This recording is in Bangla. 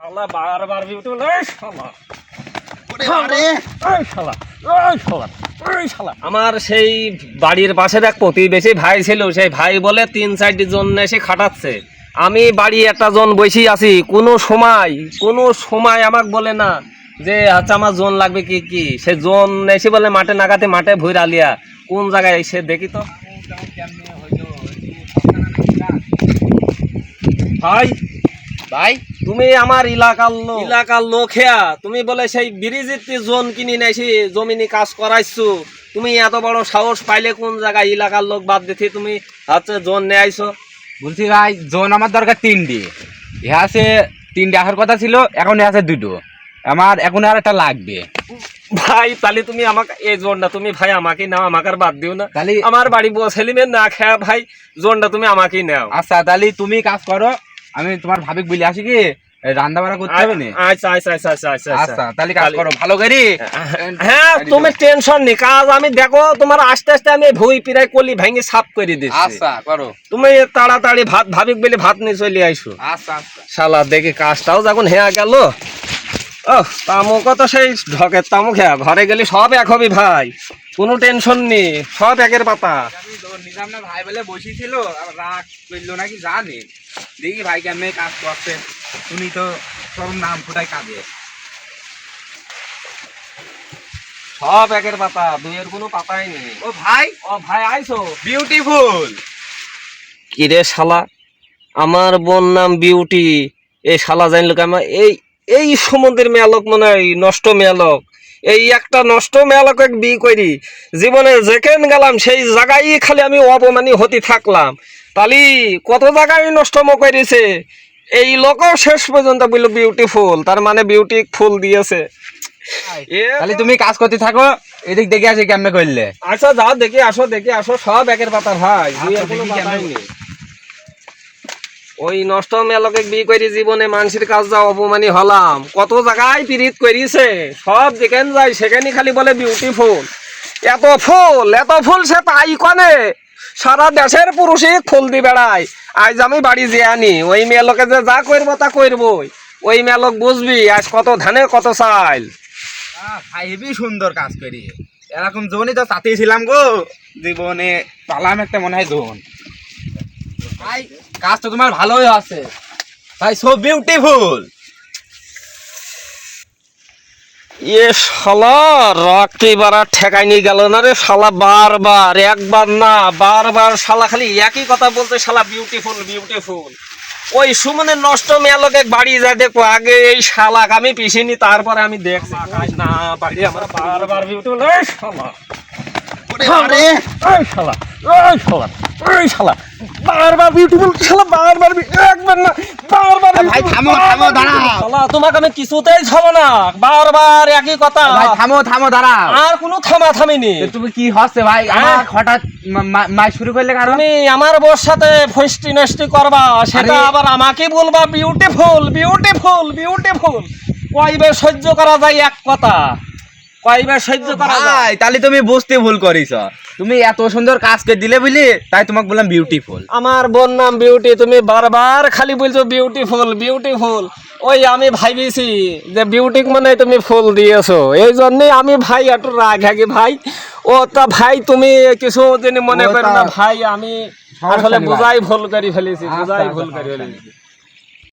শালা বারবার বিউটি বলে এই শালা। আমার সেই বাড়ির পাশের এক প্রতিবেশী ভাই ছিল সেই ভাই বলে তিন চারটি জন এসে খাটাচ্ছে। আমি বাড়ি একটা জন বসেই আছি কোনো সময় কোনো সময় আমাকে বলে না যে আচ্ছা আমার জোন লাগবে কি কি? সে জোন এসে বলে মাঠে নাগাতে মাঠে ভুইরা আলিয়া কোন জায়গায় এসে দেখি তো। ভাই ভাই। তুমি আমার এলাকার লোক। এলাকার লোক হেয়া। তুমি বলে সেই ব্রিজের জোন কিনি নাইছি জমিনি কাজ করাইছো। তুমি এত বড় সাহস পাইলে কোন জায়গায় এলাকার লোক বাদ দিতে? তুমি হচ্ছে জোন নিয়ে আইছো বলছি ভাই জোন আমার দরকার তিনটি। ইহা আছে তিনটে আসার কথা ছিল এখন আছে দুটো। আমার এখন আর একটা লাগবে। ভাই তাহলে তুমি আমাকে এই জোনটা তুমি ভাই আমাকে নাও আমাকে আর বাদ দিও না। তাহলে আমার বাড়ি ছেলে না খেয়া ভাই জোনটা তুমি আমাকেই নাও। আচ্ছা তাহলে তুমি কাজ করো আমি তোমার ভাবিক বলে আসি কি? রান্না বাড়া করতে হবে না? আচ্ছা আচ্ছা আচ্ছা আচ্ছা আচ্ছা আচ্ছা। তাহলে কাজ করো ভালো করে। হ্যাঁ তুমি টেনশন নি কাজ আমি দেখো তোমার আস্তে আস্তে আমি ভুই পিরাই কলি ভেঙে সাফ করে দিচ্ছি। আচ্ছা করো। তুমি তাড়াতাড়ি ভাত ভাবিক বলে ভাত নিয়ে চলে আইসো। আচ্ছা আচ্ছা। শালা দেখি কাজটাও যখন হেয়া গেল। ও তামুকও তো সেই ঢকের তামুক হেয়া ঘরে গেলে সব এক হবি ভাই। কোনো টেনশন নেই সব একের পাতা। নিজাম না ভাই বলে বসেছিল আর রাগ করল নাকি জানি। দেখি ভাই কেমনে কাজ করছে তুমি তো সব নাম ফুটাই কাজে সব একের পাতা দুইয়ের কোনো পাতাই নেই। ও ভাই? ও ভাই আইসো। বিউটিফুল কিরে শালা আমার বোন নাম বিউটি এই শালা জানলো কি আমার এই এই সমুদ্রের মেয়ালক মনে হয় নষ্ট মেয়ালক এই একটা নষ্ট মেয়ালক এক বিয়ে করি জীবনে যেখানে গেলাম সেই জায়গায় খালি আমি অপমানী হতে থাকলাম। তালি কত জায়গায় নষ্ট মো করেছে এই লোক শেষ পর্যন্ত বলল বিউটিফুল তার মানে বিউটি ফুল দিয়েছে। তাহলে তুমি কাজ করতে থাকো এদিক দেখে আসি কেমনে করলে। আচ্ছা যাও দেখি আসো দেখি আসো সব একের পাতা ভাই দুই আচ্ছা, এর কোনো দেখি পাতাই কেমন। নেই। ওই নষ্ট মেলকে বিয়ে করে জীবনে মানুষের কাজ যা অপমানি হলাম। কত জায়গায় পিরিত করিছে। সব যেখানে যায় সেখানে খালি বলে বিউটিফুল এত ফুল এত ফুল সে তাই কনে? সারা দেশের পুরুষই ফুল দি বেড়ায়। আজ আমি বাড়ি যে আনি, ওই মেলকে যে যা করব তা করবই। ওই মেলক বুঝবি, আজ কত ধানে কত চাইল হেবি সুন্দর কাজ করি। এরকম জোনই তো চাতেই ছিলাম গো। জীবনে পালাম একটা মনে হয় জোন ভাই কাজ তো তোমার ভালোই আছে। ভাই সো বিউটিফুল এ শালা রক্তি বাড়া ঠেকাই নিয়ে গেল না রে শালা বারবার একবার না বারবার শালা খালি একই কথা বলতে শালা বিউটিফুল বিউটিফুল ওই সুমনে নষ্ট মেয়ালোকে বাড়ি যায় দেখো আগে এই শালাক আমি পিছিনি তারপরে আমি দেখছি না বাড়ি আমার বারবার বিউটিফুল এই শালা। এই শালা এই শালা এই শালা। বারবার বিউটিফুল শালা বারবার একবার না বারবার ভাই, থামো, থামো, দাঁড়াও। শালা তোমাকে আমি কিছুতেই ছাড়ো না বারবার একই কথা। ভাই থামো থামো দাঁড়াও। আর কোনো থামা থামিনি। এ তুমি কি হচ্ছে ভাই? হ্যাঁ? আমার হঠাৎ মাই শুরু করলে কারণ? তুমি আমার বোর সাথে ফষ্টি নষ্টি করবা সেটা আবার আমাকে বলবা বিউটিফুল বিউটিফুল বিউটিফুল কয়বার সহ্য করা যায় এক কথা। কয়বার সহ্য করা ভাই তাহলে তুমি বুঝতে ভুল করিস তুমি এত সুন্দর কাজ করে দিলে বুঝলি তাই তোমাকে বললাম বিউটিফুল আমার বোন নাম বিউটি তুমি বারবার খালি বলছো বিউটিফুল বিউটিফুল ওই আমি ভাবিছি যে বিউটি মানে তুমি ফুল দিয়েছ। এই জন্যই আমি ভাই একটু রাগ হাগি ভাই। ও তা ভাই তুমি কিছু যদি মনে করো না ভাই আমি আসলে। বোঝাই ভুল করে ফেলেছি আচ্ছা, বোঝাই আচ্ছা, ভুল করে ফেলেছি।